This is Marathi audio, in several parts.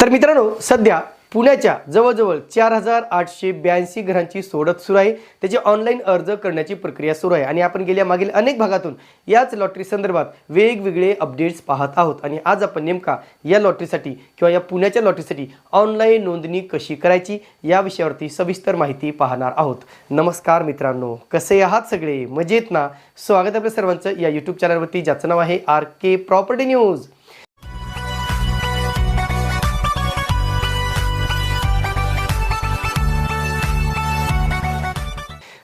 तर मित्रांनो सध्या पुण्याच्या जवळजवळ चार हजार आठशे ब्याऐंशी घरांची सोडत सुरू आहे. त्याची ऑनलाईन अर्ज करण्याची प्रक्रिया सुरू आहे. आणि आपण गेल्या मागील अनेक भागातून याच लॉटरी संदर्भात वेगवेगळे अपडेट्स पाहत आहोत. आणि आज आपण नेमका या लॉटरीसाठी किंवा या पुण्याच्या लॉटरीसाठी ऑनलाईन नोंदणी कशी करायची या विषयावरती सविस्तर माहिती पाहणार आहोत. नमस्कार मित्रांनो कसे आहात सगळे? मजेत ना? स्वागत आपल्या सर्वांचं या यूट्यूब चॅनलवरती ज्याचं नाव आहे आर के प्रॉपर्टी न्यूज.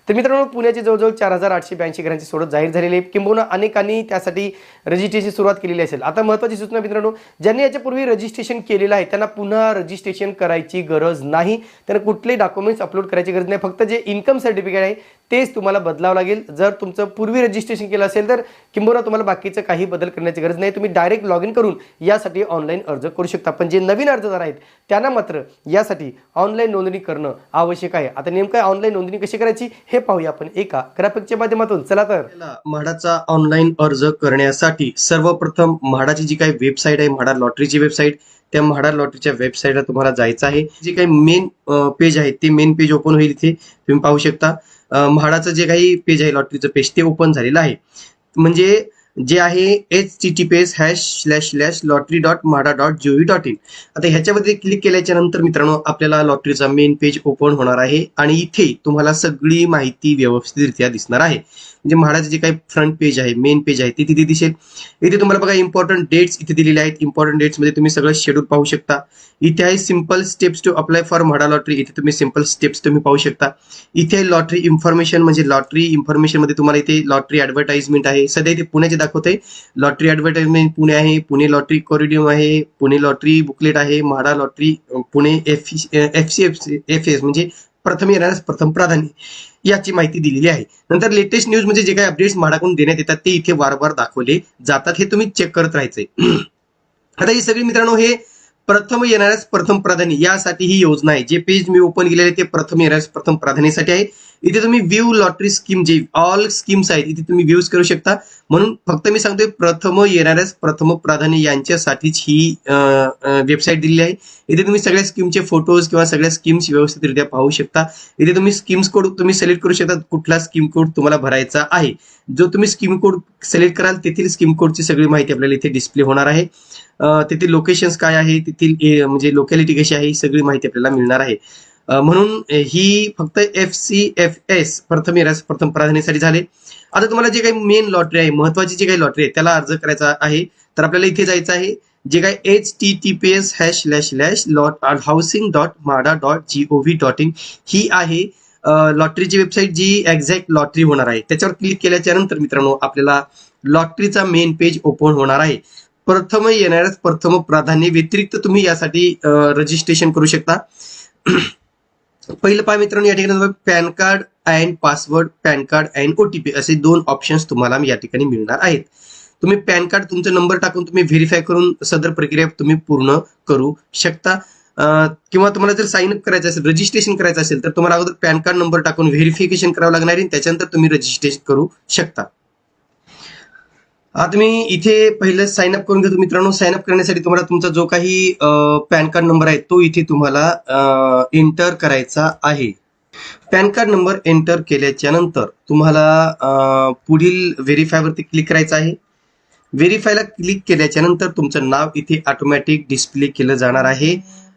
तर मित्रांनो पुण्याचे जवळजवळ चार हजार आठशे ब्याऐंशी घरांची सोडत जाहीर झालेली आहे. किंबहुना अनेकांनी त्यासाठी रजिस्ट्रेशनची सुरुवात केलेली असेल. आता महत्त्वाची सूचना मित्रांनो ज्यांनी याच्यापूर्वी रजिस्ट्रेशन केलेलं आहे त्यांना पुन्हा रजिस्ट्रेशन करायची गरज नाही. त्यांना कुठलेही डॉक्युमेंट्स अपलोड करायची गरज नाही. फक्त जे इन्कम सर्टिफिकेट आहे तेच तुम्हाला बदलावं लागेल. जर तुमचं पूर्वी रजिस्ट्रेशन केलं असेल तर किंबहुना तुम्हाला बाकीचं काही बदल करण्याची गरज नाही. तुम्ही डायरेक्ट लॉग इन करून यासाठी ऑनलाईन अर्ज करू शकता. पण जे नवीन अर्जदार आहेत त्यांना मात्र यासाठी ऑनलाईन नोंदणी करणं आवश्यक आहे. आता नेमकं ऑनलाईन नोंदणी कशी करायची हे पाहूया आपण. एका ग्राफिकच्या माध्यमातून. चला तर. म्हाडाचा ऑनलाईन अर्ज करण्यासाठी सर्वप्रथम म्हाडाची जी काही वेबसाईट आहे म्हाडा लॉटरीची वेबसाईट त्या म्हाडा लॉटरीच्या वेबसाईटला तुम्हाला जायचं आहे. जे काही मेन पेज आहे ते मेन पेज ओपन होईल इथे. तुम्ही पाहू शकता. म्हाडाचं जे काही पेज आहे लॉटरीचं पेज ते ओपन झालेलं आहे. म्हणजे जे आहे H T T P S hash slash slash lottery dot MHADA dot gov dot in आता ह्याच्यामध्ये क्लिक केल्याच्यानंतर मित्रांनो आपल्याला लॉटरीचा मेन पेज ओपन होणार आहे आणि इथे तुम्हाला सगळी माहिती व्यवस्थितरित्या दिसणार आहे. म्हणजे म्हाडाचे जे काही फ्रंट पेज आहे मेन पेज आहे ते तिथे दिसेल. इथे तुम्हाला बघा इम्पॉर्टंट डेट्स इथे दिलेले आहेत. इम्पॉर्टंट डेट्समध्ये तुम्ही सगळं शेड्यूल पाहू शकता. इथे आहे simple steps to apply for MHADA lottery इथे तुम्ही सिंपल स्टेप्स तुम्ही पाहू शकता. इथे लॉटरी इन्फॉर्मेशन म्हणजे लॉटरी इन्फॉर्मेशनमध्ये तुम्हाला इथे लॉटरी ऍडव्हर्टाइजमेंट आहे. सध्या इथे पुण्याचे दाखवते लॉटरी ऍडव्हर्टाइजमेंट पुणे आहे पुणे लॉटरी कॉरिडियम आहे पुणे लॉटरी बुकलेट आहे MHADA lottery Pune F F C F F S म्हणजे प्रथम येणाऱ्यास प्रथम प्राधान्य. याची माहिती दिलेली आहे. नंतर लेटेस्ट न्यूज म्हणजे जे काही अपडेट्स म्हाडाकडून देण्यात येतात ते इथे वारंवार दाखवले जातात. हे तुम्ही चेक करत राहायचंय. आता ही सगळी मित्रांनो हे प्रथम येणाऱ्यास प्रथम प्राधान्य. यासाठी ही योजना आहे. जे पेज मी ओपन केलेले ते प्रथम येणाऱ्यास प्रथम प्राधान्यासाठी आहे. इथे तुम्ही व्ह्यू लॉटरी स्कीम जे ऑल स्कीम्स आहेत इथे तुम्ही व्ह्यूज करू शकता. म्हणून फक्त मी सांगतोय प्रथम येणाऱ्यास प्रथम प्राधान्य यांच्यासाठीच ही वेबसाईट दिलेली आहे. इथे तुम्ही सगळ्या स्कीमचे फोटोज किंवा सगळ्या स्कीम्स व्यवस्थितरित्या पाहू शकता. इथे तुम्ही स्कीम्स कोड तुम्ही सिलेक्ट करू शकता. कुठला स्कीम कोड तुम्हाला भरायचा आहे. जो तुम्ही स्कीम कोड सिलेक्ट कराल तेथील स्कीम कोडची सगळी माहिती आपल्याला इथे डिस्प्ले होणार आहे. तेथील लोकेशन्स काय आहे? तेथील म्हणजे लोकॅलिटी कशी आहे? ही सगळी माहिती आपल्याला मिळणार आहे. म्हणून ही फक्त एफ सी एफ एस प्रथम प्रथम प्राधान्यासाठी झाले. आता तुम्हाला जे काही मेन लॉटरी आहे महत्वाची जी काही लॉटरी आहे त्याला अर्ज करायचा आहे तर आपल्याला इथे जायचं आहे. जे काय H T T P S hash slash slash lot housing dot MHADA dot G O V dot in ही आहे लॉटरीची वेबसाईट जी एक्झॅक्ट लॉटरी होणार आहे. त्याच्यावर क्लिक केल्याच्यानंतर मित्रांनो आपल्याला लॉटरीचा मेन पेज ओपन होणार आहे. प्रथम येणाऱ्याच प्रथम प्राधान्य व्यतिरिक्त तुम्ही यासाठी रजिस्ट्रेशन करू शकता. पहिलं पहा मित्रांनो या ठिकाणी PAN card and password PAN card and OTP असे दोन ऑप्शन्स तुम्हाला या ठिकाणी मिळणार आहेत. तुम्ही पॅन कार्ड तुमचा नंबर टाकून तुम्ही व्हेरीफाय करून सदर प्रक्रिया तुम्ही पूर्ण करू शकता. किंवा तुम्हाला जर साइन अप करायचं असेल रजिस्ट्रेशन करायचं असेल तर तुम्हाला अगोदर पॅन कार्ड नंबर टाकून व्हेरिफिकेशन करावं लागणार आहे आणि त्याच्यानंतर तुम्ही रजिस्ट्रेशन करू शकता. आता मी इथे पहिलं साइन अप करून घेतो मित्रांनो साइन अप करण्यासाठी तुम्हाला तुमचा जो काही पॅन कार्ड नंबर आहे तो इथे तुम्हाला एंटर करायचा आहे. पॅन कार्ड नंबर एंटर केल्याच्यानंतर तुम्हाला पुढील व्हेरीफायवरती क्लिक करायचं आहे. व्हेरीफायला क्लिक केल्याच्यानंतर तुमचं नाव इथे ऑटोमॅटिक डिस्प्ले केलं जाणार आहे.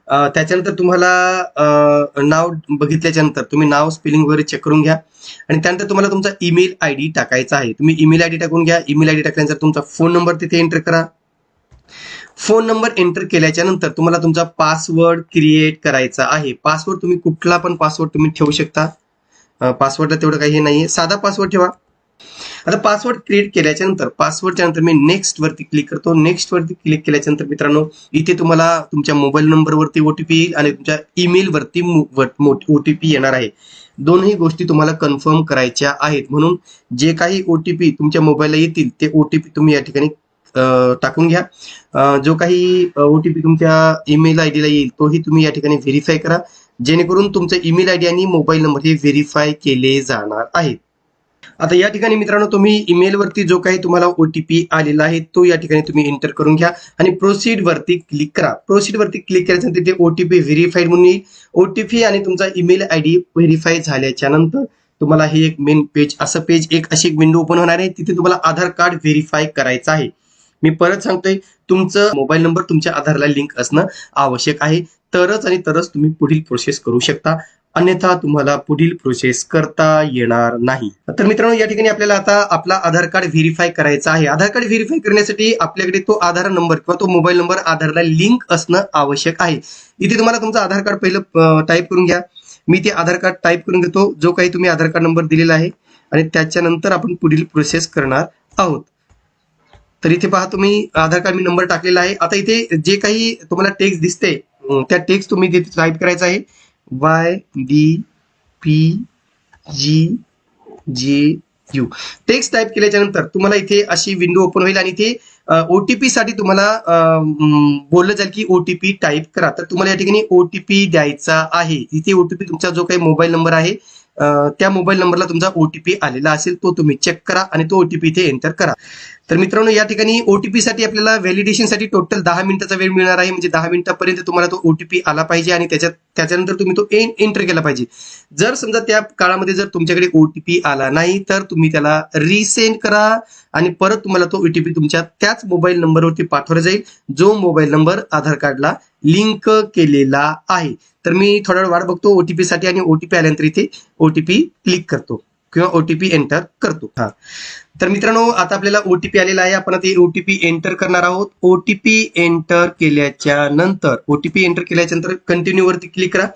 त्याच्यानंतर तुम्हाला नाव बघितल्याच्या नंतर तुम्ही नाव स्पेलिंग वगैरे चेक करून घ्या. आणि त्यानंतर तुम्हाला तुमचा ईमेल आय डी टाकायचा आहे. तुम्ही ईमेल आय डी टाकून घ्या. ईमेल आय डी टाकल्यानंतर तुमचा फोन नंबर तिथे एंटर करा. फोन नंबर एंटर केल्याच्यानंतर तुम्हाला तुमचा पासवर्ड क्रिएट करायचा आहे. पासवर्ड तुम्ही कुठला पण पासवर्ड तुम्ही ठेवू शकता. पासवर्डला तेवढं काही हे नाही साधा पासवर्ड ठेवा. आता पासवर्ड क्रिएट केल्याच्यानंतर पासवर्डच्या नंतर मी नेक्स्ट वरती क्लिक करतो. नेक्स्ट वरती क्लिक केल्याच्यानंतर मित्रांनो इथे तुम्हाला तुमच्या मोबाईल नंबरवरती ओटीपी येईल आणि तुमच्या ईमेल वरती ओटीपी येणार आहे. दोनही गोष्टी तुम्हाला कन्फर्म करायच्या आहेत. म्हणून जे काही ओटीपी तुमच्या मोबाईलला येतील ते ओटीपी तुम्ही या ठिकाणी टाकून घ्या. जो काही ओटीपी तुमच्या ईमेल आय डीला येईल तोही तुम्ही या ठिकाणी व्हेरीफाय करा. जेणेकरून तुमचं ईमेल आय डी आणि मोबाईल नंबर हे व्हेरीफाय केले जाणार आहेत. आता या ठिकाणी मित्रांनो तुम्ही ईमेलवरती जो काही तुम्हाला ओटीपी आलेला आहे तो या ठिकाणी तुम्ही एंटर करून घ्या आणि प्रोसीड वरती क्लिक करा. प्रोसीड वरती क्लिक केल्यानंतर तिथे ओटीपी व्हेरीफाईड म्हणून येईल. ओटीपी आणि तुमचा ईमेल आय डी व्हेरीफाय झाल्याच्यानंतर तुम्हाला हे एक मेन पेज असं पेज एक अशी एक विंडो ओपन होणार आहे. तिथे तुम्हाला आधार कार्ड व्हेरीफाय करायचं आहे. मी परत सांगतोय तुमचं मोबाईल नंबर तुमच्या आधारला लिंक असणं आवश्यक आहे. तरच आणि तरच तुम्ही पुढील प्रोसेस करू शकता. अन्यथा तुम्हाला पुढील प्रोसेस करता येणार नाही. तर मित्रांनो या ठिकाणी आपल्याला आता आपला आधार कार्ड व्हेरीफाय करायचा आहे. आधार कार्ड व्हेरीफाय करण्यासाठी आपल्याकडे तो आधार नंबर किंवा तो मोबाईल नंबर आधारला लिंक असणं आवश्यक आहे. इथे तुम्हाला तुमचं आधार कार्ड पहिलं टाईप करून घ्या. मी ते आधार कार्ड टाईप करून घेतो जो काही तुम्ही आधार कार्ड नंबर दिलेला आहे आणि त्याच्यानंतर आपण पुढील प्रोसेस करणार आहोत. तर इथे पहा तुम्ही आधार कार्ड मी नंबर टाकलेला आहे. आता इथे जे काही तुम्हाला टेक्स्ट दिसते त्या टेक्स्ट तुम्ही टाईप करायचा आहे. वाय डी पी जी जे यू. टेक्स्ट टाईप केल्याच्यानंतर तुम्हाला इथे अशी विंडो ओपन होईल आणि इथे ओटीपी साठी तुम्हाला बोललं जाईल की ओटीपी टाईप करा. तर तुम्हाला या ठिकाणी ओटीपी द्यायचा आहे. इथे ओटीपी तुमचा जो काही मोबाईल नंबर आहे त्या मोबाईल नंबरला तुमचा ओटीपी आलेला असेल तो तुम्ही चेक करा आणि तो ओटीपी इथे एंटर करा. तर मित्रांनो या ठिकाणी ओटीपी साठी आपल्याला व्हॅलिडेशनसाठी टोटल दहा मिनिटाचा वेळ मिळणार आहे. म्हणजे दहा मिनिटापर्यंत तुम्हाला तो ओटीपी आला पाहिजे आणि त्याच्यात त्याच्यानंतर तुम्ही तो एंटर केला पाहिजे. जर समजा त्या काळामध्ये जर तुमच्याकडे ओटीपी आला नाही तर तुम्ही त्याला रिसेंड करा. आणि परत तुम्हाला तो ओटीपी तुमच्या त्याच मोबाईल नंबरवरती पाठवला जाईल जो मोबाईल नंबर आधार कार्डला लिंक केलेला आहे. तर मी थोडा वेळ वाट बघतो ओटीपी साठी आणि ओटीपी आल्यानंतर इथे ओटीपी क्लिक करतो किंवा ओटीपी एंटर करतो. हा. तर मित्रांनो आता आपल्याला ओटीपी आलेला आहे. आपण आता ओटीपी एंटर करणार आहोत. ओटीपी एंटर केल्याच्यानंतर ओटीपी एंटर केल्याच्यानंतर कंटिन्यू वरती क्लिक करा.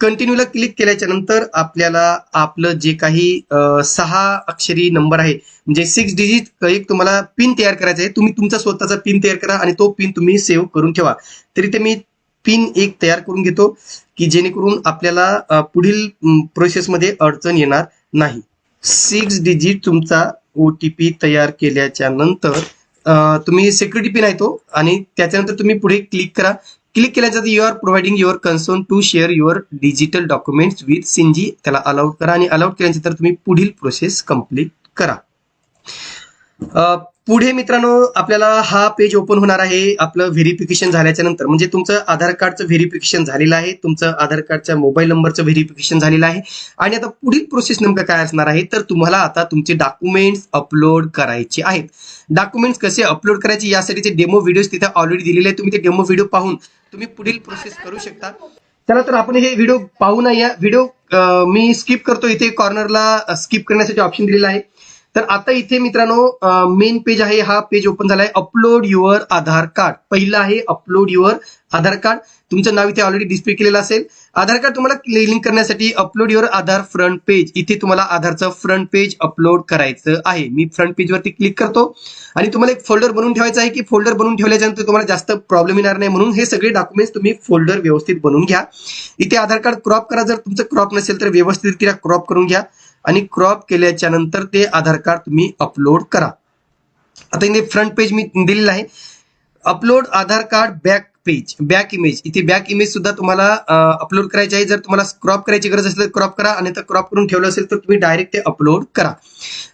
कंटिन्यूला क्लिक केल्याच्यानंतर आपल्याला आपलं जे काही सहा अक्षरी नंबर आहे म्हणजे सिक्स डिजिट एक तुम्हाला पिन तयार करायचा आहे तुम्ही तुमचा स्वतःचा पिन तयार करा आणि तो पिन तुम्ही सेव्ह करून ठेवा. तरी ते मी पिन एक तयार करून घेतो की जेणेकरून आपल्याला पुढील प्रोसेसमध्ये अडचण येणार नाही. सिक्स डिजिट तुमचा ओ टी पी तयार केल्याच्यानंतर तुम्ही सिक्युरिटी पिन आहे तो आणि त्याच्यानंतर तुम्ही पुढे क्लिक करा. क्लिक केल्या जातं you are providing your concern to share your digital documents with सिंजी त्याला अलाउड करा आणि अलाउड केल्यानंतर तुम्ही पुढील प्रोसेस कंप्लीट करा. पुढे मित्रांनो आपल्याला हा पेज ओपन होणार आहे आपलं व्हेरिफिकेशन झाल्याच्यानंतर. म्हणजे तुमचं आधार कार्डचं व्हेरिफिकेशन झालेलं आहे तुमचं आधार कार्डच्या मोबाईल नंबरचं व्हेरिफिकेशन झालेलं आहे. आणि आता पुढील प्रोसेस नेमकं काय असणार आहे तर तुम्हाला आता तुमचे डॉक्युमेंट्स अपलोड करायचे आहेत. डॉक्युमेंट्स कसे अपलोड करायचे यासाठीचे डेमो व्हिडिओज तिथे ऑलरेडी दिलेले आहेत तुम्ही ते डेमो व्हिडिओ पाहून तुम्ही पुढील प्रोसेस करू शकता. चला तर आपण हे व्हिडिओ पाहू ना या. व्हिडिओ मी स्किप करतो इथे कॉर्नरला स्किप करण्यासाठी ऑप्शन दिलेला आहे. तर आता इथे मित्रांनो मेन पेज आहे हा पेज ओपन झाला आहे अपलोड युअर आधार कार्ड पहिलं आहे अपलोड युअर आधार कार्ड तुमचं नाव इथे ऑलरेडी डिस्प्ले केलेलं असेल. आधार कार्ड तुम्हाला लिंक करण्यासाठी upload your Aadhaar front page इथे तुम्हाला आधारचं फ्रंट पेज अपलोड करायचं आहे. मी फ्रंट पेजवरती क्लिक करतो. आणि तुम्हाला एक फोल्डर बनवून ठेवायचं आहे की फोल्डर बनवून ठेवल्याच्यानंतर तुम्हाला जास्त प्रॉब्लेम येणार नाही म्हणून हे सगळे डॉक्युमेंट्स तुम्ही फोल्डर व्यवस्थित बनवून घ्या. इथे आधार कार्ड क्रॉप करा. जर तुमचं क्रॉप नसेल तर व्यवस्थित क्रॉप करून घ्या. आणि क्रॉप केल्याच्यानंतर ते आधार कार्ड तुम्ही अपलोड करा. आता इथे फ्रंट पेज मी दिलेलं आहे. Upload Aadhaar card back page back image इथे बॅक इमेज सुद्धा तुम्हाला अपलोड करायची आहे. जर तुम्हाला क्रॉप करायची गरज असेल तर क्रॉप करा. आणि तर क्रॉप करून ठेवलं असेल तर तुम्ही डायरेक्ट ते अपलोड करा.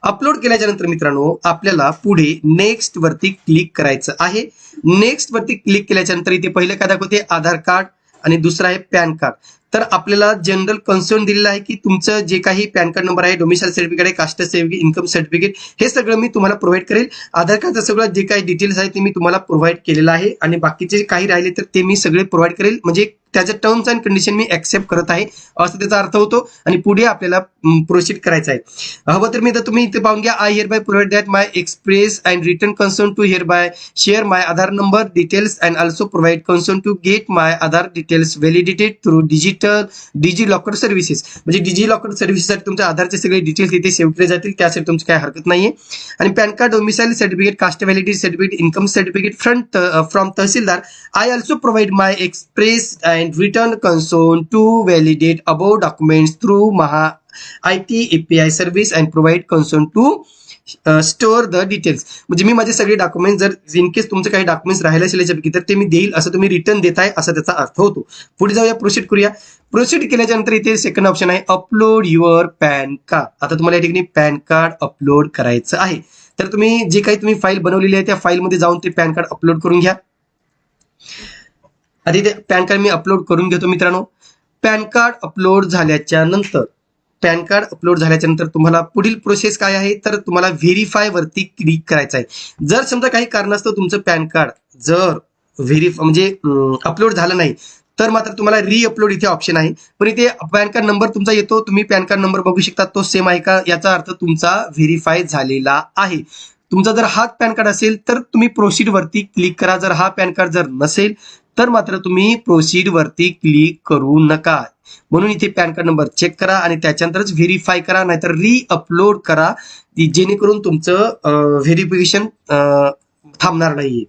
अपलोड केल्याच्यानंतर मित्रांनो आपल्याला पुढे नेक्स्ट वरती क्लिक करायचं आहे. नेक्स्ट वरती क्लिक केल्याच्यानंतर इथे पहिलं काय दाखवते? आधार कार्ड आणि दुसरं आहे पॅन कार्ड. तर आपल्याला जनरल कन्सर्न दिलेलं आहे की तुमचं जे काही पॅन कार्ड नंबर आहे डोमिसाईल सर्टिफिकेट आहे कास्ट सर्टिफिकेट इन्कम सर्टिफिकेट हे सगळं मी तुम्हाला प्रोव्हाइड करेल. आधार कार्डचं सगळं जे काही डिटेल्स आहे ते मी तुम्हाला प्रोव्हाइड केलेलं आहे. आणि बाकीचे काही राहिले तर ते मी सगळे प्रोव्हाइड करेल. म्हणजे त्याच्या टर्म्स अँड कंडिशन मी ऍक्सेप्ट करत आहे. असं त्याचा अर्थ होतो आणि पुढे आपल्याला प्रोसीड करायचं आहे. हवं तर मी तर तुम्ही इथे पाहून घ्या I hereby provide that my express and return concern to hereby share my Aadhaar number details and also provide concern to get my Aadhaar details validated through digital DigiLocker services म्हणजे डिजी लॉकर सर्व्हिसेससाठी तुमच्या आधारचे सगळे डिटेल्स इथे सेव्ह केले जातील त्यासाठी तुमची काही हरकत नाहीये. आणि PAN card domicile certificate caste validity certificate income certificate front from tehsildar. I also provide my express and return consent to validate above documents through Maha I T service service and provide to to store the details म्हणजे मी माझे सगळे डॉक्युमेंट जर इन केस काही डॉक्युमेंट्स राहिले असेल याच्यापैकी तर ते मी देईल असं तुम्ही रिटर्न देत आहे असा त्याचा अर्थ होतो. पुढे जाऊया प्रोसीड करूया. प्रोसीड केल्याच्यानंतर इथे सेकंड ऑप्शन आहे अपलोड युअर पॅन कार्ड आता तुम्हाला या ठिकाणी पॅन कार्ड अपलोड करायचं आहे. तर तुम्ही जे काही तुम्ही फाईल बनवलेली आहे त्या फाईलमध्ये जाऊन ते पॅन कार्ड अपलोड करून घ्या. आधी ते पॅन कार्ड मी अपलोड करून घेतो मित्रांनो. पॅन कार्ड अपलोड झाल्याच्यानंतर पॅन कार्ड अपलोड झाल्याच्यानंतर तुम्हाला पुढील प्रोसेस काय आहे? तर तुम्हाला व्हेरीफाय वरती क्लिक करायचं आहे. जर समजा काही कारणास्तव तुमचं पॅन कार्ड जर व्हेरीफाय म्हणजे अपलोड झालं नाही तर मात्र तुम्हाला री अपलोड इथे ऑप्शन आहे. पण इथे पॅन कार्ड नंबर तुमचा येतो तुम्ही पॅन कार्ड नंबर बघू शकता तो सेम आहे का? याचा अर्थ तुमचा व्हेरीफाय झालेला आहे. तुमचा जर हा पॅन कार्ड असेल तर तुम्ही प्रोसीड वरती क्लिक करा. जर हा पॅन कार्ड जर नसेल तर मात्र तुम्ही प्रोसीड वरती क्लिक करू नका. म्हणून इथे पॅन कार्ड नंबर चेक करा आणि त्याच्यानंतरच व्हेरीफाय करा नाहीतर री अपलोड करा जेणेकरून तुमचं व्हेरिफिकेशन थांबणार नाहीये.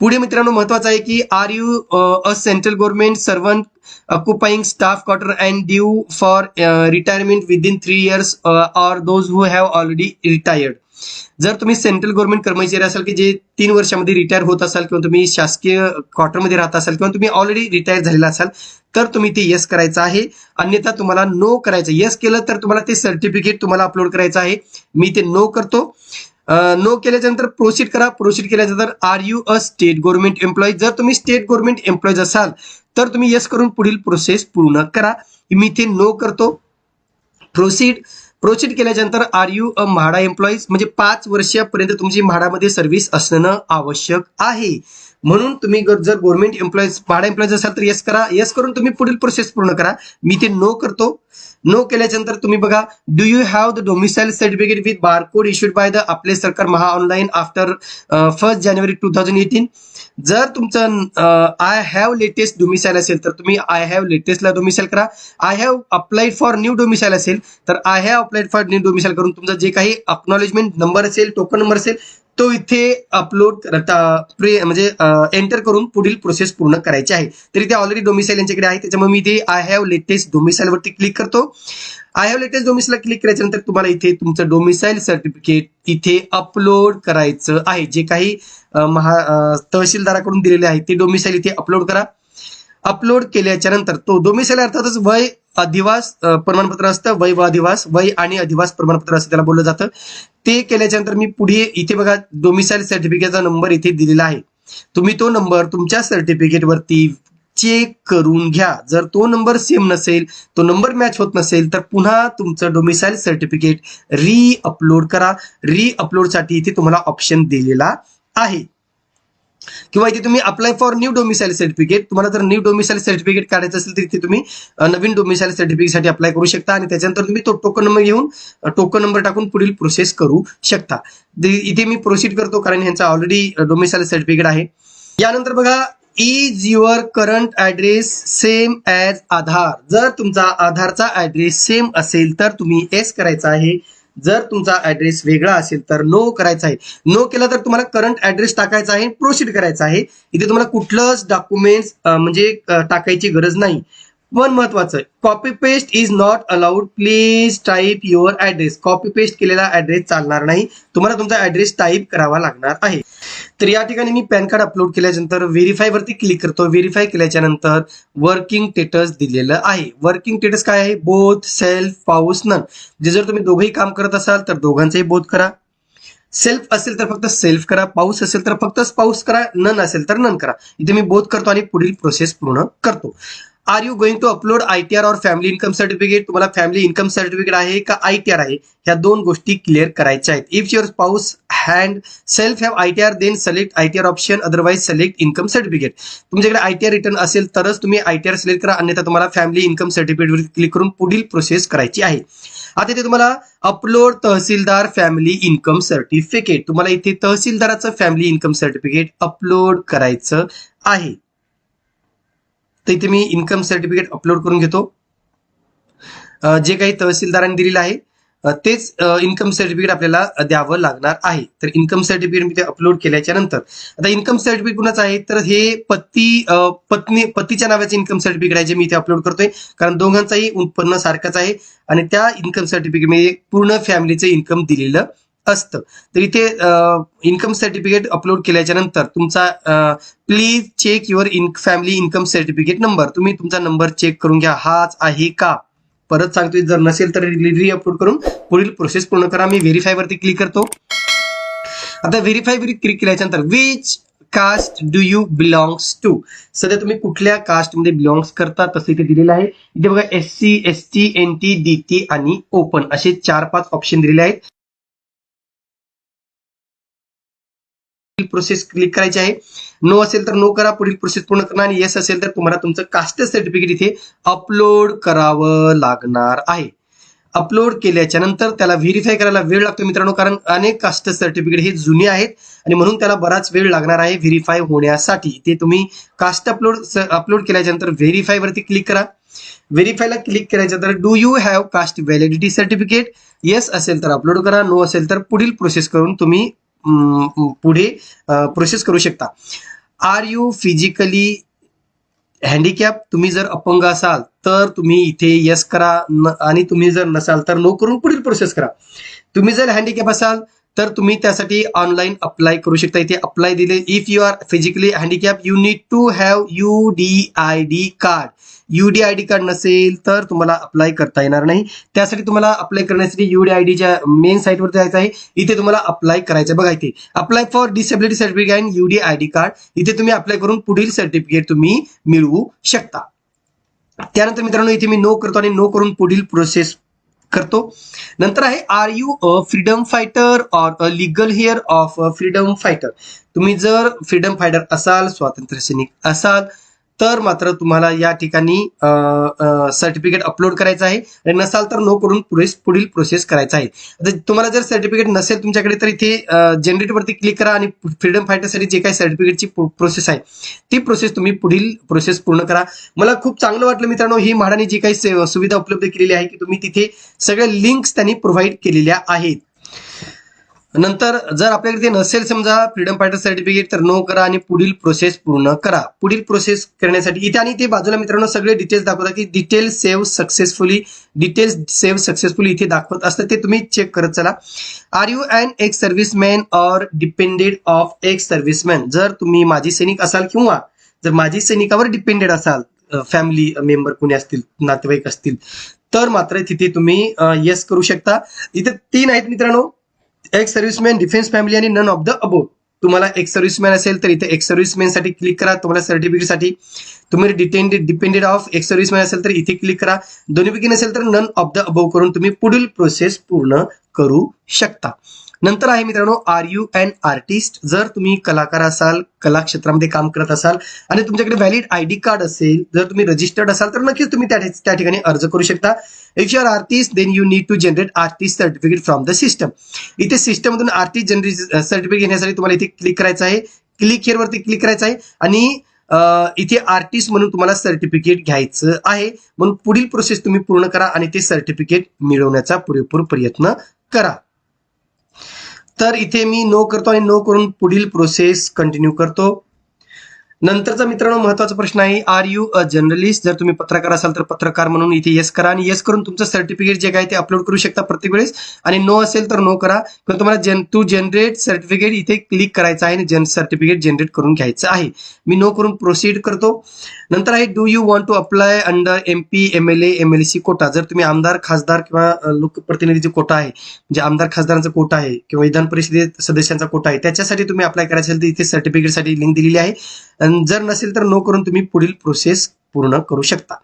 पुढे मित्रांनो महत्वाचं आहे की are you a central government servant occupying staff quarter and due for retirement within three years or those who have already retired जर तुम्ही सेंट्रल गव्हर्नमेंट कर्मचारी असाल की जे तीन वर्षामध्ये रिटायर होत असाल किंवा तुम्ही शासकीय क्वार्टरमध्ये राहत असाल किंवा तुम्ही ऑलरेडी रिटायर झालेला असाल तर तुम्ही ते येस करायचं आहे. अन्यथा तुम्हाला नो करायचं येस केलं तर तुम्हाला ते सर्टिफिकेट तुम्हाला अपलोड करायचं आहे. मी ते नो करतो. नो केल्याच्यानंतर प्रोसीड करा. प्रोसीड केल्यानंतर are you a state government employee जर तुम्ही स्टेट गव्हर्नमेंट एम्प्लॉईज असाल तर तुम्ही येस करून पुढील प्रोसेस पूर्ण करा. मी ते नो करतो. प्रोसीड प्रोसीड केल्यानंतर are you a MHADA employees म्हणजे पाच वर्षापर्यंत तुमची म्हाडामध्ये सर्व्हिस असणं आवश्यक आहे. म्हणून तुम्ही जर गव्हर्नमेंट एम्प्लॉईज पाडा एम्प्लॉईज असाल तर येस करा. येस करून तुम्ही पुढील प्रोसेस पूर्ण करा. मी ते नो करतो. नो केल्याच्यानंतर तुम्ही बघा do you have the domicile certificate with barcode issued by the Aaple Sarkar Maha online after first January two thousand eighteen जर तुमचं आय हॅव लेटेस्ट डोमिसाईल असेल तर तुम्ही आय हॅव लेटेस्टला डोमिसाईल करा. I have applied for new domicile असेल तर I have applied for new domicile करून तुमचं जे काही अक्नॉलेजमेंट नंबर असेल टोकन नंबर असेल तो इथे अपलोड प्रे म्हणजे एंटर करून पुढील प्रोसेस पूर्ण करायची आहे. तर इथे ऑलरेडी डोमिसाईल यांच्याकडे आहे. त्याच्यामुळे मी इथे आय हॅव लेटेस्ट डोमिसाईल वरती क्लिक करतो. I have latest domicile click करायच्यानंतर तुम्हाला इथे तुमचं डोमिसाईल सर्टिफिकेट इथे अपलोड करायचं आहे. जे काही महा तहसीलदाराकडून दिलेले आहे ते डोमिसाईल इथे अपलोड करा. अपलोड केल्याच्यानंतर तो डोमिसाईल अर्थातच वय अधिवास प्रमाणपत्र असतं वय व अधिवास वय आणि अधिवास प्रमाणपत्र असं त्याला बोललं जातं. ते केल्याच्यानंतर मी पुढे इथे बघा डोमिसाईल सर्टिफिकेटचा नंबर इथे दिलेला आहे. तुम्ही तो नंबर तुमच्या सर्टिफिकेटवरती चेक करून घ्या. जर तो नंबर सेम नसेल तो नंबर मॅच होत नसेल तर पुन्हा तुमचं डोमिसाईल सर्टिफिकेट री अपलोड करा. री अपलोडसाठी इथे तुम्हाला ऑप्शन दिलेला आहे. किंवा इथे तुम्ही apply for new domicile certificate तुम्हाला जर न्यू डोमिसाईल सर्टिफिकेट काढायचं असेल तर इथे तुम्ही नवीन डोमिसाईल सर्टिफिकेटसाठी अप्लाय करू शकता. आणि त्याच्यानंतर तुम्ही तो टोकन नंबर घेऊन टोकन नंबर टाकून पुढील प्रोसेस करू शकता. इथे मी प्रोसीड करतो कारण ह्यांचा ऑलरेडी डोमिसाईल सर्टिफिकेट आहे. यानंतर बघा is your current address same as Aadhaar? जर तुमचा आधारचा ऍड्रेस सेम असेल तर तुम्ही एस करायचा आहे. जर तुमचा ऍड्रेस वेगळा असेल तर नो करायचा आहे. नो केला तर तुम्हाला करंट ऍड्रेस टाकायचा आहे प्रोसीड करायचा आहे. इथे तुम्हाला कुठलंच डॉक्युमेंट्स म्हणजे टाकायची गरज नाही. वन महत्वाचं. Copy paste is not allowed please type your address copy paste केलेला ऍड्रेस चालणार नाही. तुम्हाला तुमचा ऍड्रेस टाईप करावा लागणार आहे. तर या ठिकाणी मी पॅन कार्ड अपलोड केल्यानंतर व्हेरीफाय वरती क्लिक करतो. व्हेरीफाय केल्याच्यानंतर वर्किंग स्टेटस दिलेलं आहे. वर्किंग स्टेटस काय आहे? बोथ सेल्फ पाऊस नन जे जर तुम्ही दोघंही काम करत असाल तर दोघांचाही बोध करा. सेल्फ असेल तर फक्त सेल्फ करा. पाऊस असेल तर फक्त पाऊस करा. नन असेल तर नन करा. इथे मी बोध करतो आणि पुढील प्रोसेस पूर्ण करतो. Are you going to upload I T R or family income certificate तुम्हाला फॅमिली इन्कम सर्टिफिकेट आहे का आय टी आर आहे? ह्या दोन गोष्टी क्लिअर करायच्या आहेत. If your spouse and self have I T R then select I T R option otherwise select income certificate तुमच्याकडे आय टी आर रिटर्न असेल तरच तुम्ही आय टी आर सिलेक्ट करा अन्यथा तुम्हाला फॅमिली इन्कम सर्टिफिकेटवर क्लिक करून पुढील प्रोसेस करायची आहे. आता इथे तुम्हाला upload tehsildar family income certificate तुम्हाला इथे तहसीलदाराचं फॅमिली इन्कम सर्टिफिकेट अपलोड करायचं आहे. तर इथे मी इन्कम सर्टिफिकेट अपलोड करून घेतो. जे काही तहसीलदारांनी दिलेलं आहे तेच इन्कम सर्टिफिकेट आपल्याला द्यावं लागणार आहे. तर इन्कम सर्टिफिकेट मी ते अपलोड केल्याच्यानंतर. आता इन्कम सर्टिफिकेट कुणाचं आहे? तर हे पती पत्नी पतीच्या नावाचे इन्कम सर्टिफिकेट आहे जे मी इथे अपलोड करतोय. कारण दोघांचाही उत्पन्न सारखंच आहे. आणि त्या इन्कम सर्टिफिकेटमध्ये पूर्ण फॅमिलीचं इन्कम दिलेलं असतं. तर इथे इन्कम सर्टिफिकेट अपलोड केल्याच्यानंतर तुमचा please check your in family income certificate number तुम्ही तुमचा नंबर चेक करून घ्या. हाच आहे का? परत सांगतोय जर नसेल तर री अपलोड करून पुढील प्रोसेस पूर्ण करा. मी व्हेरीफाय वरती क्लिक करतो. आता व्हेरीफाय वरती क्लिक केल्याच्यानंतर which caste do you belongs to सध्या तुम्ही कुठल्या कास्टमध्ये बिलॉंग्स करता? तसं इथे दिलेलं आहे. इथे बघा S C S T N T D T आणि ओपन असे चार पाच ऑप्शन दिलेले आहेत. प्रोसेस क्लिक करायची आहे. नो असेल तर नो करा पुढील प्रोसेस पूर्ण करा आणि येस असेल तर तुम्हाला तुमचं कास्ट सर्टिफिकेट इथे अपलोड करावं लागणार आहे. अपलोड केल्याच्यानंतर त्याला व्हेरीफाय करायला वेळ लागतो मित्रांनो कारण अनेक कास्ट सर्टिफिकेट हे जुने आहेत आणि म्हणून त्याला बराच वेळ लागणार आहे व्हेरीफाय होण्यासाठी. ते तुम्ही कास्ट अपलोड अपलोड केल्याच्यानंतर व्हेरीफाय वरती क्लिक करा. व्हेरीफायला क्लिक केल्याच्यानंतर do you have caste validity certificate yes असेल तर अपलोड करा नो असेल तर पुढील प्रोसेस करून तुम्ही पुढे प्रोसेस करू शकता. आर यू फिजिकली हँडिकॅप तुम्ही जर अपंग असाल तर तुम्ही इथे येस करा आणि तुम्ही जर नसाल तर नो करून पुढील प्रोसेस करा. तुम्ही जर हँडिकॅप असाल तर तुम्ही त्यासाठी ऑनलाईन अप्लाय करू शकता. इथे अप्लाय दिले. If you are physically handicap you need to have U D I D card U D I D card नसेल तर तुम्हाला अप्लाय करता येणार नाही. त्यासाठी तुम्हाला अप्लाय करण्यासाठी यू डी आय डीच्या मेन साईटवर जायचं आहे. इथे तुम्हाला अप्लाय करायचं बघा इथे. Apply for disability certificate and U D I D card इथे तुम्ही अप्लाय करून पुढील सर्टिफिकेट तुम्ही मिळवू शकता. त्यानंतर मित्रांनो इथे मी नो करतो आणि नो करून पुढील प्रोसेस करतो. नंतर आहे are you a freedom fighter or a legal heir of a freedom fighter तुम्ही जर फ्रीडम फायटर असाल स्वातंत्र्य सैनिक असाल तर मात्र तुम्हाला या ठिकाणी सर्टिफिकेट अपलोड करायचं आहे. आणि नसाल तर नो करून पुढील प्रोसेस करायचं आहे. तुम्हाला जर सर्टिफिकेट नसेल तुमच्याकडे तर इथे जनरेट वरती क्लिक करा आणि फ्रीडम फायटरसाठी जे काही सर्टिफिकेटची प्रोसेस आहे ती प्रोसेस तुम्ही पुढील प्रोसेस पूर्ण करा. मला खूप चांगलं वाटलं मित्रांनो ही म्हाडाने जी काही से- सुविधा उपलब्ध केलेली आहे की तुम्ही तिथे सगळ्या लिंक्स त्यांनी प्रोव्हाइड केलेल्या आहेत. नंतर जर आपल्याकडे ते नसेल समजा फ्रीडम फायटर सर्टिफिकेट तर नो करा आणि पुढील प्रोसेस पूर्ण करा. पुढील प्रोसेस करण्यासाठी इथे आणि ते बाजूला मित्रांनो सगळे डिटेल्स दाखवतात की detail save successfully details save successfully इथे दाखवत असतं. ते तुम्ही चेक करत चला. Are you and ex serviceman or depended of ex serviceman जर तुम्ही माजी सैनिक असाल किंवा जर माजी सैनिकावर डिपेंडेड असाल फॅमिली मेंबर कोणी असतील नातेवाईक असतील तर मात्र तिथे तुम्ही येस करू शकता. इथे तीन आहेत मित्रांनो. एक्स सर्व्हिसमॅन डिफेन्स फॅमिली आणि नन ऑफ द अबो तुम्हाला एक्स सर्व्हिसमॅन असेल तर इथे एक्स सर्व्हिसमॅनसाठी क्लिक करा. तुम्हाला सर्टिफिकेटसाठी तुम्ही डिटेंडेड डिपेंडेड ऑफ एक्स सर्व्हिसमॅन असेल तर इथे क्लिक करा. दोन्हीपैकी नसेल तर नन ऑफ द अबोव करून तुम्ही पुढील प्रोसेस पूर्ण करू शकता. नंतर आहे मित्रांनो आर यू अँड आर्टिस्ट जर तुम्ही कलाकार असाल कला क्षेत्रामध्ये काम करत असाल आणि तुमच्याकडे व्हॅलिड आय डी कार्ड असेल जर तुम्ही रजिस्टर्ड असाल तर नक्कीच तुम्ही त्या त्या ठिकाणी अर्ज करू शकता. If you are artist then you need to generate artist certificate from the system इथे सिस्टममधून आर्टिस्ट जनरेट सर्टिफिकेट घेण्यासाठी तुम्हाला इथे क्लिक करायचं आहे. क्लिक हिअरवरती क्लिक करायचं आहे. आणि इथे आर्टिस्ट म्हणून तुम्हाला सर्टिफिकेट घ्यायचं आहे. म्हणून पुढील प्रोसेस तुम्ही पूर्ण करा आणि ते सर्टिफिकेट मिळवण्याचा पुरेपूर प्रयत्न करा. तर इथे मी नो करतो आणि नो करून पुढील प्रोसेस कंटिन्यू करतो. नंतरचा मित्रांनो महत्त्वाचा प्रश्न आहे आर यू अ जर्नलिस्ट जर तुम्ही पत्रकार असाल तर पत्रकार म्हणून इथे येस करा आणि येस करून तुमचं सर्टिफिकेट जे काय ते अपलोड करू शकता प्रत्येक वेळेस. आणि नो असेल तर नो करा. किंवा तुम्हाला जन टू जनरेट सर्टिफिकेट इथे क्लिक करायचं आहे आणि जन सर्टिफिकेट जनरेट करून घ्यायचं आहे. मी नो करून प्रोसीड करतो. नंतर आहे do you want to apply under M P M L A M L C quota? जर तुम्ही आमदार खासदार किंवा अ, लोकप्रतिनिधीचे कोटा आहे म्हणजे आमदार खासदारांचा कोटा आहे किंवा विधान परिषदेत सदस्यांचा कोटा आहे त्याच्यासाठी तुम्ही अप्लाय करायचं असेल तर इथे सर्टिफिकेटसाठी लिंक दिलेली आहे. जर नसेल तर नो करून तुम्ही पुढील प्रोसेस पूर्ण करू शकता.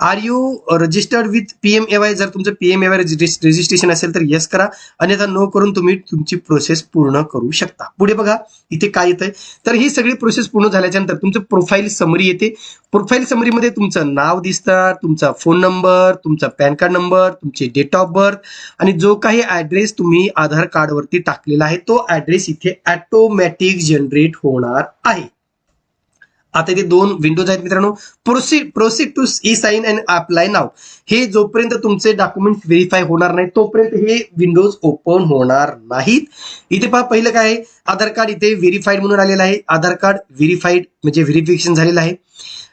Are you registered with PM AY जर तुमचं पीएम एवाय रजिस्ट्रेशन असेल तर येस करा. अन्यथा नो करून तुम्ही तुमची प्रोसेस पूर्ण करू शकता. पुढे बघा इथे काय येतंय? तर ही सगळी प्रोसेस पूर्ण झाल्याच्यानंतर तुमचं प्रोफाईल समरी येते. प्रोफाईल समरीमध्ये तुमचं नाव दिसतं तुमचा फोन नंबर तुमचा पॅन कार्ड नंबर तुमची डेट ऑफ बर्थ आणि जो काही ऍड्रेस तुम्ही आधार कार्डवरती टाकलेला आहे तो ऍड्रेस इथे ऑटोमॅटिक जनरेट होणार आहे. आता इथे दोन विंडोज आहेत मित्रांनो. Proceed proceed to e sign and apply नाव हे जोपर्यंत तुमचे डॉक्युमेंट व्हेरीफाय होणार नाही तोपर्यंत हे विंडोज ओपन होणार नाहीत. इथे पहा पहिलं काय आहे? आधार कार्ड इथे व्हेरीफाईड म्हणून आलेलं आहे. आधार कार्ड व्हेरीफाईड म्हणजे व्हेरिफिकेशन झालेलं आहे.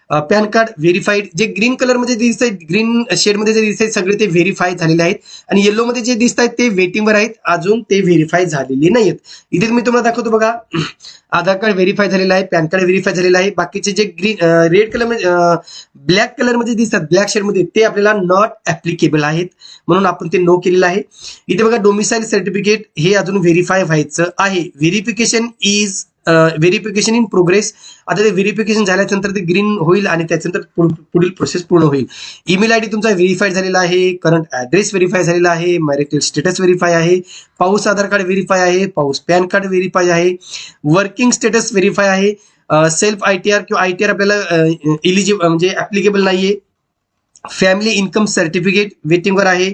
पॅन कार्ड व्हेरीफाईड जे ग्रीन कलरमध्ये दिसत आहेत ग्रीन शेडमध्ये जे दिसत आहेत सगळे ते व्हेरीफाय झालेले आहेत. आणि येलो मध्ये जे दिसत आहेत ते वेटिंगवर आहेत. अजून ते व्हेरीफाय झालेले नाहीत इथे मी तुम्हाला दाखवतो बघा. आधार कार्ड व्हेरीफाय झालेलं आहे पॅन कार्ड व्हेरीफाय झालेलं आहे. बाकीचे जे ग्रीन रेड कलरमध्ये ब्लॅक कलरमध्ये दिसतात ब्लॅक शेडमध्ये ते आपल्याला नॉट ऍप्लिकेबल आहेत. म्हणून आपण ते नो केलेलं आहे. इथे बघा डोमिसाईल सर्टिफिकेट हे अजून व्हेरीफाय व्हायचं आहे. Verification is verification in progress आता ते व्हेरिफिकेशन झाल्यानंतर ते ग्रीन होईल आणि त्याच्यानंतर पुढील प्रोसेस पूर्ण होईल. ईमेल आय डी तुमचा व्हेरीफाय झालेला आहे करंट ऍड्रेस व्हेरीफाय झालेला आहे मॅरिटल स्टेटस व्हेरीफाय आहे पाऊस आधार कार्ड व्हेरीफाय आहे पाऊस पॅन कार्ड व्हेरीफाय आहे वर्किंग स्टेटस व्हेरीफाय आहे सेल्फ आय टी आर किंवा आय टी आर आपल्याला इलिजिबल म्हणजे ऍप्लिकेबल नाहीये. फॅमिली इन्कम सर्टिफिकेट वेटिंगवर आहे.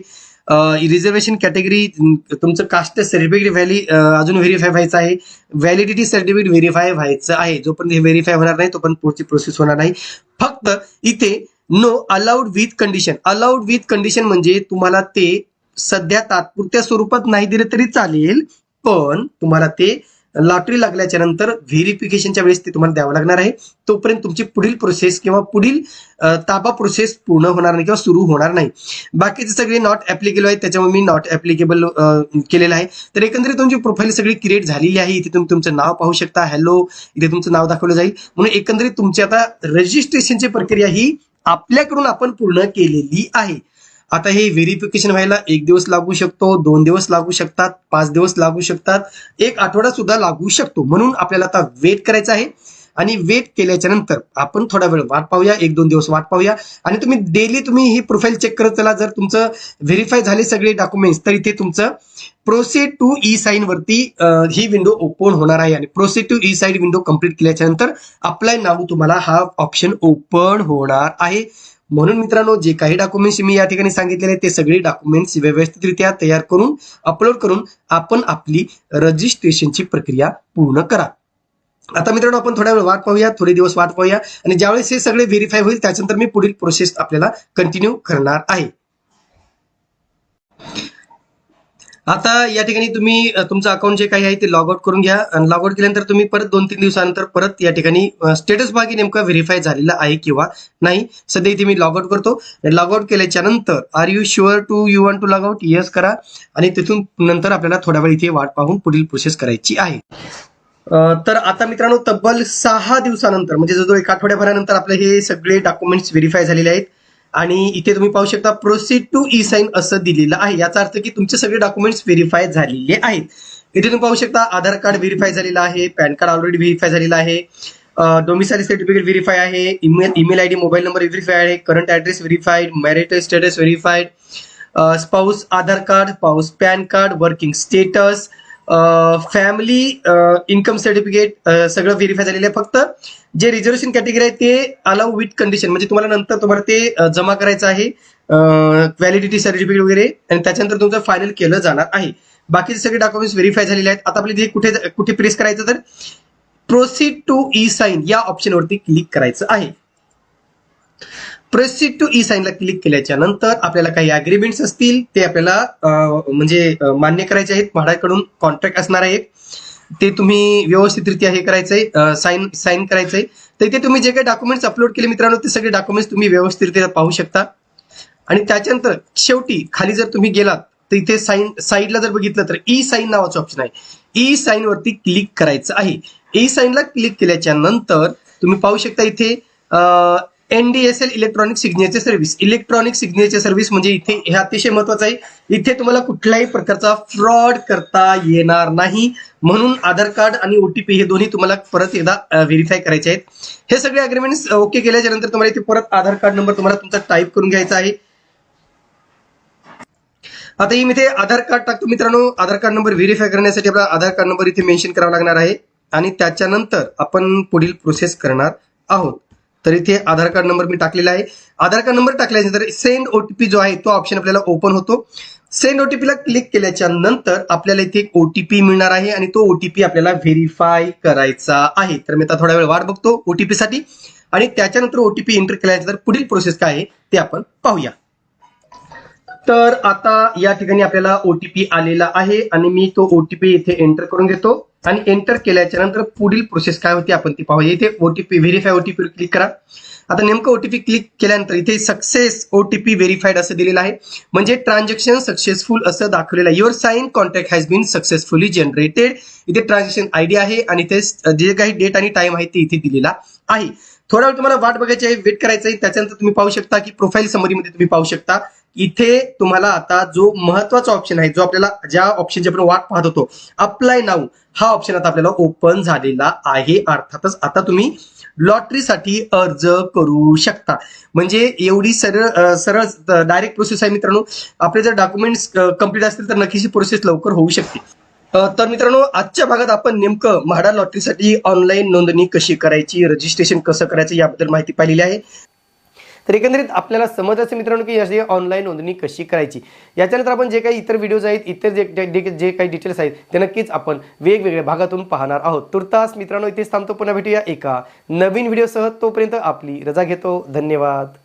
रिझर्वेशन कॅटेगरी तुमचं कास्ट सर्टिफिकेट व्हॅली अजून व्हेरीफाय व्हायचं आहे. व्हॅलिडिटी सर्टिफिकेट व्हेरीफाय व्हायचं आहे. जोपर्यंत हे व्हेरीफाय होणार नाही तोपर्यंत पुढची प्रोसेस होणार नाही. फक्त इथे no allowed with condition allowed with condition म्हणजे तुम्हाला ते सध्या तात्पुरत्या स्वरूपात नाही दिले तरी चालेल पण तुम्हाला ते लॉटरी लागल्याच्या नंतर व्हेरिफिकेशनच्या वेळेस ते तुम्हाला द्यावं लागणार आहे. तोपर्यंत तुमची पुढील प्रोसेस किंवा पुढील ताबा प्रोसेस पूर्ण होणार नाही किंवा सुरू होणार नाही. बाकीचे सगळे नॉट ऍप्लिकेबल आहेत त्याच्यामुळे मी नॉट ऍप्लिकेबल केलेलं आहे. तर एकंदरीत तुमची प्रोफाईल सगळी क्रिएट झालेली आहे. इथे तुम्ही तुमचं नाव पाहू शकता. हॅलो इथे तुमचं नाव दाखवलं जाईल. म्हणून एकंदरीत तुमची आता रजिस्ट्रेशनची प्रक्रिया ही आपल्याकडून आपण पूर्ण केलेली आहे. आता हे व्हेरिफिकेशन व्हायला एक दिवस लागू शकतो दोन दिवस लागू शकतात पाच दिवस लागू शकतात एक आठवडा सुद्धा लागू शकतो. म्हणून आपल्याला आता वेट करायचं आहे. आणि वेट केल्याच्यानंतर आपण थोडा वेळ वाट पाहूया एक दोन दिवस वाट पाहूया. आणि तुम्ही डेली तुम्ही ही प्रोफाईल चेक करत चला. जर तुमचं व्हेरीफाय झाले सगळे डॉक्युमेंट्स तर इथे तुमचं प्रोसेड टू ई साईन वरती ही विंडो ओपन होणार आहे. आणि प्रोसेड टू ई साईड विंडो कंप्लीट केल्याच्यानंतर अप्लाय नाव तुम्हाला हा ऑप्शन ओपन होणार आहे. म्हणून मित्रांनो जे काही डॉक्युमेंट्स मी या ठिकाणी सांगितलेले ते सगळे डॉक्युमेंट्स व्यवस्थितरित्या तयार करून अपलोड करून आपण आपली रजिस्ट्रेशनची प्रक्रिया पूर्ण करा. आता मित्रांनो आपण थोड्या वेळ वाट पाहूया थोडे दिवस वाट पाहूया आणि ज्यावेळेस हे सगळे व्हेरीफाय होईल त्याच्यानंतर मी पुढील प्रोसेस आपल्याला कंटिन्यू करणार आहे. आता या ठिकाणी तुम्ही तुमचं अकाउंट जे काही आहे ते लॉग आउट करून घ्या. आणि लॉग आउट केल्यानंतर तुम्ही परत दोन तीन दिवसानंतर परत या ठिकाणी स्टेटस भागी नेमका व्हेरीफाय झालेला आहे किंवा नाही. सध्या इथे मी लॉग आउट करतो. लॉग आउट केल्याच्यानंतर are you sure to you want to log out yes करा. आणि तिथून नंतर आपल्याला थोड्या वेळ इथे वाट पाहून पुढील प्रोसेस करायची आहे. तर आता मित्रांनो तब्बल सहा दिवसानंतर म्हणजे जवळजवळ एक आठवड्याभरानंतर आपले हे सगळे डॉक्युमेंट्स व्हेरीफाय झालेले आहेत. आणि इथे तुम्ही पाहू शकता प्रोसीड टू ई साईन असं दिलेलं आहे. याचा अर्थ की तुमचे सगळे डॉक्युमेंट्स व्हेरीफाय झालेले आहेत. इथे तुम्ही पाहू शकता आधार कार्ड व्हेरीफाय झालेलं आहे पॅन कार्ड ऑलरेडी व्हेरीफाय झालेलं आहे. डोमिसाईल सर्टिफिकेट व्हेरीफाय आहे email email I D mobile number verify आहे current address verified marital status verified spouse Aadhaar card spouse PAN card working status family income certificate सगळं व्हेरीफाय झालेलं आहे. फक्त जे रिझर्वेशन कॅटेगरी आहे ते अलाव विथ कंडिशन म्हणजे तुम्हाला नंतर तुम्हाला ते जमा करायचं आहे. व्हॅलिडिटी सर्टिफिकेट वगैरे. आणि त्याच्यानंतर तुमचं फायनल केलं जाणार आहे. बाकीचे सगळे डॉक्युमेंट्स व्हेरीफाय झालेले आहेत. आता आपल्याला कुठे कुठे प्रेस करायचं तर प्रोसीड टू ई साईन या ऑप्शनवरती क्लिक करायचं आहे. प्रोसीड टू ई साईनला क्लिक केल्याच्यानंतर आपल्याला काही अग्रीमेंट्स असतील ते आपल्याला म्हणजे मान्य करायचे आहेत. म्हाडाकडून कॉन्ट्रॅक्ट असणार आहे. ते तुम्ही व्यवस्थितरित्या हे करायचंय साईन साईन करायचंय. तर इथे तुम्ही जे काही डॉक्युमेंट्स अपलोड केले मित्रांनो ते सगळे डॉक्युमेंट्स तुम्ही व्यवस्थितरित्या पाहू शकता. आणि त्याच्यानंतर शेवटी खाली जर तुम्ही गेलात तर इथे साईन साईडला जर बघितलं तर ई साईन नावाचं ऑप्शन आहे. ई साईन वरती क्लिक करायचं आहे. ई साईनला क्लिक केल्याच्यानंतर तुम्ही पाहू शकता इथे NDSL electronic signature service electronic signature service म्हणजे इथे हे अतिशय महत्वाचं आहे. इथे तुम्हाला कुठल्याही प्रकारचा फ्रॉड करता येणार नाही. म्हणून आधार कार्ड आणि ओटीपी हे दोन्ही तुम्हाला परत एकदा व्हेरीफाय करायचे आहेत. हे सगळे अग्रीमेंट्स ओके केल्याच्यानंतर तुम्हाला इथे परत आधार कार्ड नंबर तुम्हाला तुमचा टाईप करून घ्यायचा आहे. आता मी इथे आधार कार्ड टाकतो मित्रांनो. आधार कार्ड नंबर व्हेरीफाय करण्यासाठी आपला आधार कार्ड नंबर इथे मेन्शन करावा लागणार आहे. आणि त्याच्यानंतर आपण पुढील प्रोसेस करणार आहोत. तर इथे आधार कार्ड नंबर मी टाकलेला आहे. आधार कार्ड नंबर टाकल्यानंतर सेंड ओटीपी जो आहे तो ऑप्शन आपल्याला ओपन होतो. सेंड ओटीपीला क्लिक केल्याच्यानंतर आपल्याला इथे एक ओटीपी मिळणार आहे आणि तो ओटीपी आपल्याला व्हेरीफाय करायचा आहे. तर मी आता थोडा वेळ वाट बघतो ओटीपी साठी. आणि त्याच्यानंतर ओटीपी एंटर केल्यानंतर पुढील प्रोसेस काय आहे ते आपण पाहूया. तर आता या ठिकाणी आपल्याला ओटीपी आलेला आहे आणि मी तो ओटीपी इथे एंटर करून घेतो. आणि एंटर केल्याच्यानंतर पुढील प्रोसेस काय होती आपण ती पाहूया. इथे ओटीपी व्हेरीफाय ओटीपी क्लिक करा. आता नेमकं ओटीपी क्लिक केल्यानंतर इथे सक्सेस ओटीपी व्हेरीफाईड असं दिलेलं आहे. म्हणजे ट्रान्झॅक्शन सक्सेसफुल असं दाखवलेलं आहे. Your sign contact has been successfully generated इथे ट्रान्झॅक्शन आयडी आहे आणि ते जे काही डेट आणि टाइम आहे ते इथे दिलेला आहे. थोडा वेळ तुम्हाला वाट बघायची आहे वेट करायचं आहे. त्याच्यानंतर तुम्ही पाहू शकता की प्रोफाईल समरीमध्ये तुम्ही पाहू शकता. इथे तुम्हाला आता जो महत्त्वाचा ऑप्शन आहे जो आपल्याला ज्या ऑप्शनची आपण वाट पाहत होतो अप्लाय नाऊ हा ऑप्शन आता आपल्याला ओपन झालेला आहे. अर्थातच आता तुम्ही लॉटरीसाठी अर्ज करू शकता. म्हणजे एवढी सरळ सरळ डायरेक्ट प्रोसेस आहे मित्रांनो. आपले जर डॉक्युमेंट्स कंप्लीट असतील तर नक्कीच प्रोसेस लवकर होऊ शकते. तर मित्रांनो आजच्या भागात आपण नेमकं म्हाडा लॉटरीसाठी ऑनलाईन नोंदणी कशी करायची रजिस्ट्रेशन कसं करायचं याबद्दल माहिती पाहिलेली आहे. तर एकंदरीत आपल्याला समज असेल मित्रांनो की याची ऑनलाईन नोंदणी कशी करायची? याच्यानंतर आपण जे काही इतर व्हिडिओज आहेत इतर जे जे- जे काही डिटेल्स आहेत ते नक्कीच आपण वेगवेगळ्या भागातून पाहणार आहोत. तुर्तास मित्रांनो इथेच थांबतो. पुन्हा भेटूया एका नवीन व्हिडिओसह तोपर्यंत आपली रजा घेतो. धन्यवाद.